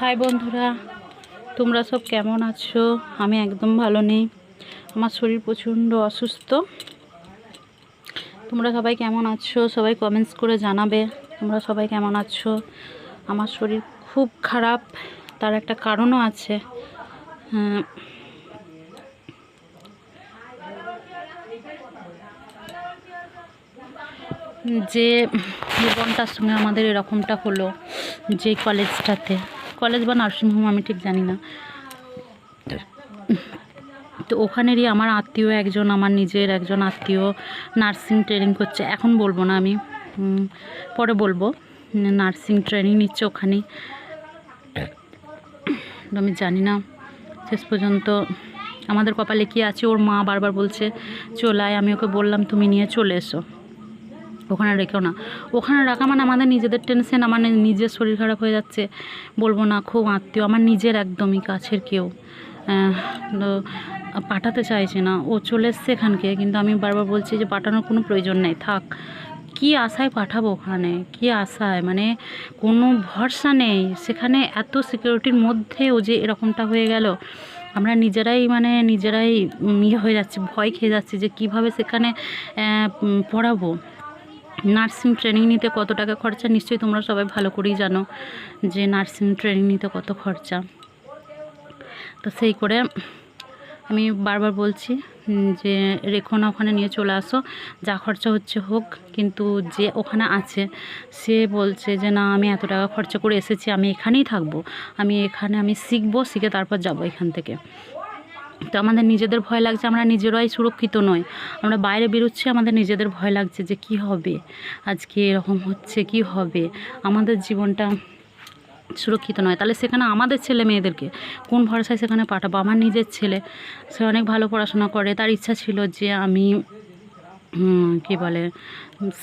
High বন্ধুরা তোমরা সব কেমন আছো? আমি একদম ভালো নেই। আমার শরীর প্রচণ্ড অসুস্থ। তোমরা সবাই কেমন আছো? সবাই কমেন্টস করে জানাবে। তোমরা সবাই কেমন আছো? আমার শরীর খুব খারাপ তার একটা কারণও আছে। হ্যাঁ, যে জীবনটার সঙ্গে আমাদের এরকমটা হলো যে কলেজটাতে কলেজ বা নার্সিংহোম, আমি ঠিক জানি না। তো ওখানেরই আমার আত্মীয় একজন, আমার নিজের একজন আত্মীয় নার্সিং ট্রেনিং করছে। এখন বলব না আমি পরে বলব। নার্সিং ট্রেনিং নিচ্ছে ওখানেই। তো আমি জানি না, শেষ পর্যন্ত আমাদের কপালে কি আছে? ওর মা বারবার বলছে চলায় আমি ওকে বললাম তুমি নিয়ে চলে এসো। ওখানে রেখেও না। ওখানে রাখা মানে আমাদের নিজেদের টেনশন আমার নিজের শরীর খারাপ হয়ে যাচ্ছে। বলব না, খুব আত্মীয়, আমার নিজের একদমই কাছের কেউ। পাঠাতে চাইছে না। ও চলে এসছে এখানকে, কিন্তু আমি বারবার বলছি যে পাঠানোর কোনো প্রয়োজন নেই, থাক। কি আশায় পাঠাবো ওখানে? কি আশায়? মানে কোনো ভরসা নেই। সেখানে এত সিকিউরিটির মধ্যেও যে এরকমটা হয়ে গেল। আমরা নিজেরাই মানে নিজেরাই ইয়ে হয়ে যাচ্ছি, ভয় খেয়ে যাচ্ছি যে কীভাবে সেখানে পড়াবো। নার্সিং ট্রেনিং নিতে কত টাকা খরচা? নিশ্চয়ই তোমরা সবাই ভালো করেই জানো যে নার্সিং ট্রেনিং নিতে কত খরচা। তো সেই করে আমি বারবার বলছি যে রেখো না, ওখানে নিয়ে চলে আসো, যা খরচা হচ্ছে হোক, কিন্তু যে ওখানে আছে, সে বলছে যে না, আমি এত টাকা খরচা করে এসেছি, আমি এখানেই থাকব, আমি এখানে আমি শিখব, শিখে তারপর যাব এখান থেকে। তো আমাদের নিজেদের ভয় লাগছে, আমরা নিজেরাই সুরক্ষিত নই। আমরা বাইরে বেরোচ্ছি, আমাদের নিজেদের ভয় লাগছে যে কি হবে? আজকে এরকম হচ্ছে, কি হবে? আমাদের জীবনটা সুরক্ষিত নয়। তাহলে সেখানে আমাদের ছেলে মেয়েদেরকে কোন ভরসায় সেখানে পাঠাবো? আমার নিজের ছেলে, সে অনেক ভালো পড়াশোনা করে, তার ইচ্ছা ছিল যে আমি কি বলে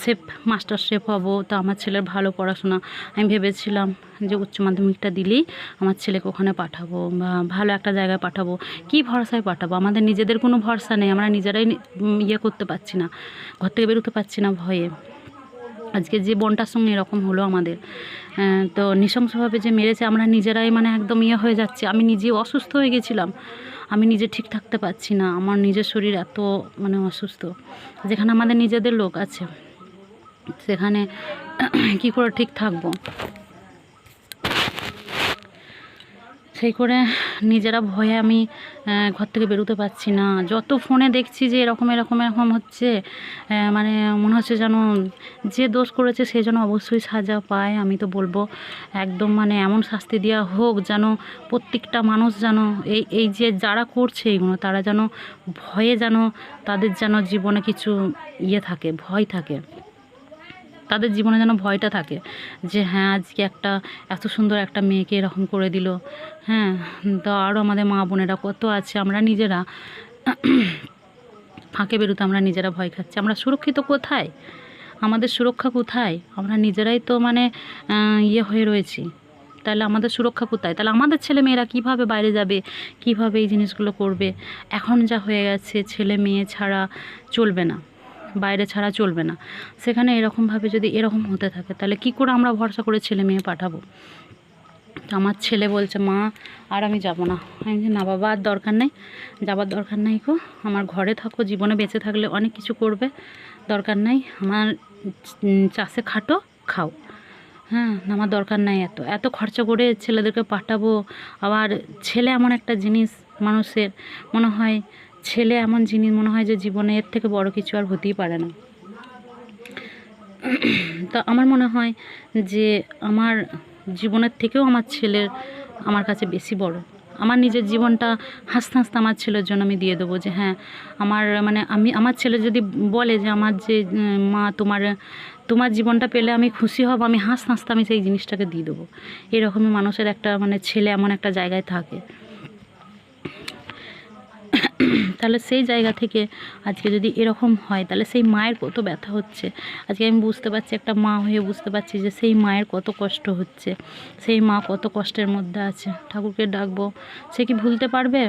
শেফ মাস্টার শেফ হব। তো আমার ছেলের ভালো পড়াশোনা। আমি ভেবেছিলাম যে উচ্চ মাধ্যমিকটা দিলেই আমার ছেলেকে ওখানে পাঠাবো বা ভালো একটা জায়গায় পাঠাবো। কি ভরসায় পাঠাবো? আমাদের নিজেদের কোনো ভরসা নেই। আমরা নিজেরাই ইয়ে করতে পারছি না। ঘর থেকে বেরোতে পারছি না ভয়ে। আজকে যে বোনটার সঙ্গে এরকম হলো আমাদের তো নৃশংসভাবে যে মেরেছে, আমরা নিজেরাই মানে একদম ইয়ে হয়ে যাচ্ছি। আমি নিজে অসুস্থ হয়ে গেছিলাম। আমি নিজে ঠিক থাকতে পারছি না, আমার নিজের শরীর এত মানে অসুস্থ। যেখানে আমাদের নিজেদের লোক আছে, সেখানে কি করে ঠিক থাকব? সেই করে নিজেরা ভয়ে আমি ঘর থেকে বেরোতে পারছি না। যত ফোনে দেখছি যে এরকম এরকম এরকম হচ্ছে মানে মনে হচ্ছে যেন যে দোষ করেছে সে যেন অবশ্যই সাজা পায়, আমি তো বলব। একদম মানে এমন শাস্তি দেওয়া হোক যেন প্রত্যেকটা মানুষ যেন এই এই যে যারা করছে এইগুলো, তারা যেন ভয়ে যেন তাদের যেন জীবনে কিছু ইয়ে থাকে, ভয় থাকে। তাদের জীবনে যেন ভয়টা থাকে যে হ্যাঁ আজকে একটা এত সুন্দর একটা মেয়েকে এরকম করে দিল। হ্যাঁ তো আরও আমাদের মা বোনেরা কত আছে, আমরা নিজেরা। ফাঁকে বেরোতে আমরা নিজেরা ভয় খাচ্ছি। আমরা সুরক্ষিত কোথায়? আমাদের সুরক্ষা কোথায়? আমরা নিজেরাই তো মানে ইয়ে হয়ে রয়েছি। তাহলে আমাদের সুরক্ষা কোথায়? তাহলে আমাদের ছেলে মেয়েরা কীভাবে বাইরে যাবে? কীভাবে এই জিনিসগুলো করবে? এখন যা হয়ে গেছে, ছেলে মেয়ে ছাড়া চলবে না। বাইরে ছাড়া চলবে না। সেখানে এরকমভাবে যদি এরকম হতে থাকে, তাহলে কি করে আমরা ভরসা করে ছেলে মেয়ে পাঠাবো? তো আমার ছেলে বলছে, মা, আর আমি যাব না। আমি না বাবা, আর দরকার নেই। যাবার দরকার নেই গো। আমার ঘরে থাকো, জীবনে বেঁচে থাকলে অনেক কিছু করবে। দরকার নাই। আমার চাষে খাটো, খাও। হ্যাঁ আমার দরকার নাই এত। এত খরচা করে ছেলেদেরকে পাঠাবো। আবার ছেলে এমন একটা জিনিস, মানুষের। মনে হয় ছেলে এমন জিনিস মনে হয় যে জীবনে এর থেকে বড় কিছু আর হতেই পারে না। তো আমার মনে হয় যে আমার জীবনের থেকেও আমার ছেলের আমার কাছে বেশি বড়। আমার নিজের জীবনটা হাসতে হাসতে আমার ছেলের জন্য আমি দিয়ে দেবো যে হ্যাঁ আমার মানে আমি, আমার ছেলে যদি বলে যে আমার যে মা তোমার তোমার জীবনটা পেলে আমি খুশি হব, আমি হাসতে হাসতে আমি সেই জিনিসটাকে দিয়ে দেবো। এরকমই মানুষের একটা মানে ছেলে এমন একটা জায়গায় থাকে। তাহলে সেই জায়গা থেকে আজকে যদি এরকম হয়, তাহলে সেই মায়ের কত ব্যথা হচ্ছে? আজকে আমি বুঝতে পারছি, একটা মা হয়ে বুঝতে পারছি যে সেই মায়ের কত কষ্ট হচ্ছে, সেই মা কত কষ্টের মধ্যে আছে। ঠাকুরকে ডাকবো, সে কি ভুলতে পারবে?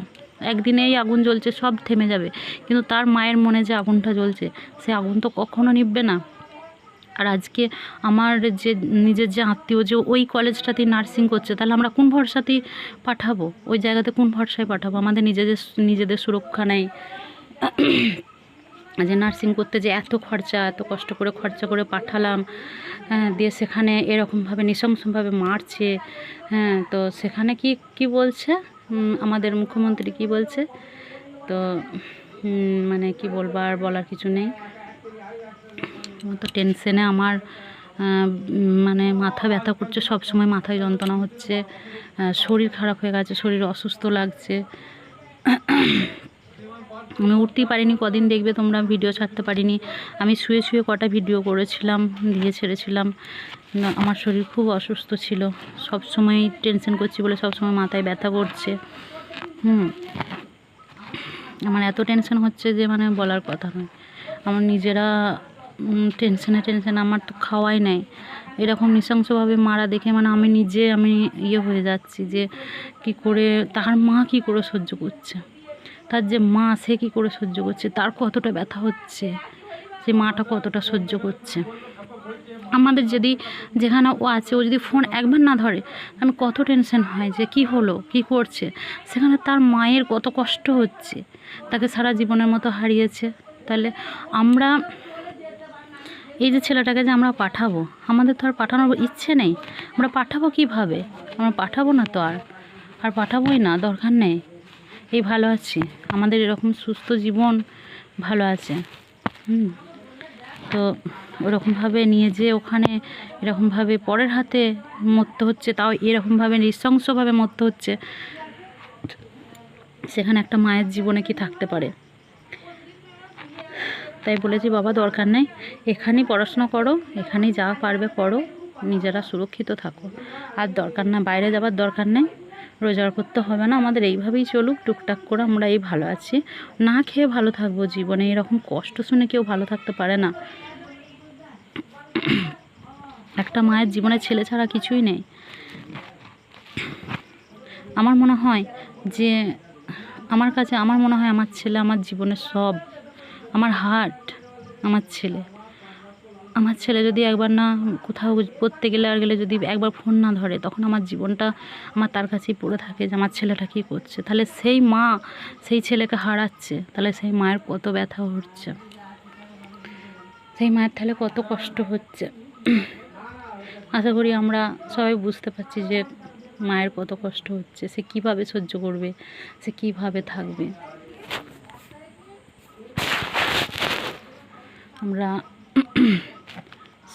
একদিনে এই আগুন জ্বলছে, সব থেমে যাবে। কিন্তু তার মায়ের মনে যে আগুনটা জ্বলছে, সে আগুন তো কখনো নিববে না। আর আজকে আমার যে, নিজের যে আত্মীয় যে ওই কলেজটাতেই নার্সিং করছে, তাহলে আমরা কোন ভরসাতেই পাঠাবো? ওই জায়গাতে কোন ভরসায় পাঠাবো? আমাদের নিজেদের নিজেদের সুরক্ষা নেই। যে নার্সিং করতে যে এত খরচা, এত কষ্ট করে খরচা করে পাঠালাম হ্যাঁ দিয়ে সেখানে এরকমভাবে, নৃশংসভাবে মারছে হ্যাঁ তো সেখানে কি কি বলছে? আমাদের মুখ্যমন্ত্রী কি বলছে? তো মানে কি বলব, আর বলার কিছু নেই। তো টেনশনে আমার মানে মাথা ব্যথা করছে সব সময় মাথায় যন্ত্রণা হচ্ছে শরীর খারাপ হয়ে গেছে, শরীর অসুস্থ লাগছে। আমি উঠতেই পারিনি, কদিন দেখবে তোমরা ভিডিও ছাড়তে পারিনি। আমি শুয়ে শুয়ে কটা ভিডিও করেছিলাম, দিয়ে ছেড়েছিলাম। আমার শরীর খুব অসুস্থ ছিল। সব সময় টেনশন করছি বলে সব সময় মাথায় ব্যথা করছে। হুম। আমার এত টেনশন হচ্ছে যে মানে বলার কথা নয়। আমার নিজেরা টেনশনে টেনশনে আমার তো খাওয়াই নাই। এরকম নৃশংসভাবে মারা দেখে মানে আমি নিজে আমি ইয়ে হয়ে যাচ্ছি যে কি করে, তার মা কি করে সহ্য করছে? তার যে মা, সে কী করে সহ্য করছে? তার কতটা ব্যথা হচ্ছে? সে মাটা কতটা সহ্য করছে? আমাদের যদি যেখানে ও আছে, ও যদি ফোন একবার না ধরে, আমি কত টেনশন হয় যে কি হলো, কি করছে? সেখানে তার মায়ের কত কষ্ট হচ্ছে? তাকে সারা জীবনের মতো হারিয়েছে। তাহলে আমরা এই যে ছেলেটাকে যে আমরা পাঠাবো, আমাদের তো আর পাঠানোর ইচ্ছে নেই। আমরা পাঠাবো কীভাবে? আমরা পাঠাবো না তো আর। আর পাঠাবোই না, দরকার নেই। এই ভালো আছি। আমাদের এরকম সুস্থ জীবন ভালো আছে। হুম। তো ওরকমভাবে নিয়ে যেয়ে ওখানে এরকমভাবে পরের হাতে মরতে হচ্ছে, তাও এরকমভাবে নৃশংসভাবে মরতে হচ্ছে। সেখানে একটা মায়ের জীবনে কি থাকতে পারে? তাই বলেছি, বাবা, দরকার নেই। এখানেই পড়াশোনা করো, এখানেই যা পারবে করো নিজেরা সুরক্ষিত থাকো। আর দরকার না, বাইরে যাবার দরকার নেই। রোজগার করতে হবে না, আমাদের এইভাবেই চলুক, টুকটাক করে আমরা এই ভালো আছি। না খেয়ে ভালো থাকব জীবনে, এরকম কষ্ট শুনে কেউ ভালো থাকতে পারে না। একটা মায়ের জীবনে ছেলে ছাড়া কিছুই নেই। আমার মনে হয় যে, আমার কাছে, আমার মনে হয় আমার ছেলে, আমার জীবনের সব আমার হার্ট আমার ছেলে। আমার ছেলে যদি একবার না কোথাও পড়তে গেলে আর গেলে যদি একবার ফোন না ধরে, তখন আমার জীবনটা আমার তার কাছেই পড়ে থাকে যে আমার ছেলেটা কী করছে। তাহলে সেই মা সেই ছেলেকে হারাচ্ছে, তাহলে সেই মায়ের কত ব্যথা হচ্ছে। সেই মায়ের তাহলে কত কষ্ট হচ্ছে। আশা করি আমরা সবাই বুঝতে পারছি যে মায়ের কত কষ্ট হচ্ছে, সে কীভাবে সহ্য করবে, সে কীভাবে থাকবে। আমরা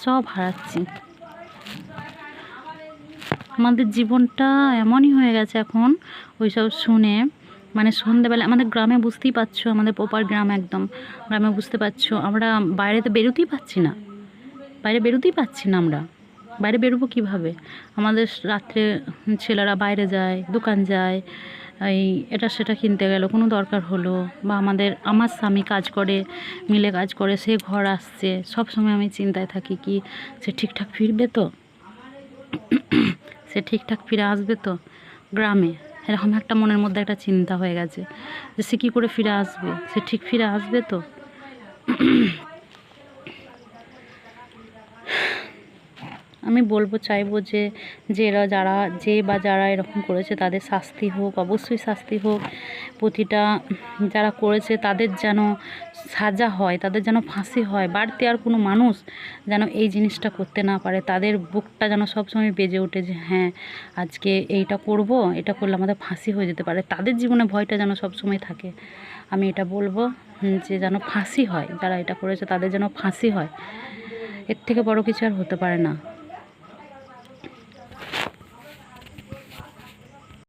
সব হারাচ্ছি। আমাদের জীবনটা এমনই হয়ে গেছে এখন, ওইসব শুনে। মানে সন্ধেবেলা আমাদের গ্রামে বুঝতেই পারছ, আমাদের পোপার গ্রাম একদম। গ্রামে বুঝতে পারছ, আমরা বাইরে তো বেরোতেই পাচ্ছি না। বাইরে বেরোতেই পাচ্ছি না আমরা। বাইরে বেরোবো কীভাবে? আমাদের রাত্রে ছেলেরা বাইরে যায়, দোকান যায় এই এটা সেটা কিনতে গেল। কোনো দরকার হলো বা আমাদের, আমার স্বামী কাজ করে, মিলে কাজ করে, সে ঘর আসছে, সব সময় আমি চিন্তায় থাকি কি সে ঠিকঠাক ফিরবে তো? সে ঠিকঠাক ফিরে আসবে তো? গ্রামে। এরকম একটা মনের মধ্যে একটা চিন্তা হয়ে গেছে যে সে কী করে ফিরে আসবে? সে ঠিক ফিরে আসবে তো? আমি বলব, চাইব যে যে এরা যারা, যে বা যারা এরকম করেছে তাদের শাস্তি হোক, অবশ্যই শাস্তি হোক। প্রতিটা যারা করেছে তাদের যেন সাজা হয়, তাদের যেন ফাঁসি হয়। বাড়তি আর কোনো মানুষ যেন এই জিনিসটা করতে না পারে। তাদের বুকটা যেন সবসময় বেজে ওঠে যে হ্যাঁ আজকে এইটা করব, এটা করলে আমাদের ফাঁসি হয়ে যেতে পারে। তাদের জীবনে ভয়টা যেন সবসময় থাকে। আমি এটা বলব যে, যেন ফাঁসি হয়। যারা এটা করেছে তাদের যেন ফাঁসি হয়। এর থেকে বড় কিছু আর হতে পারে না।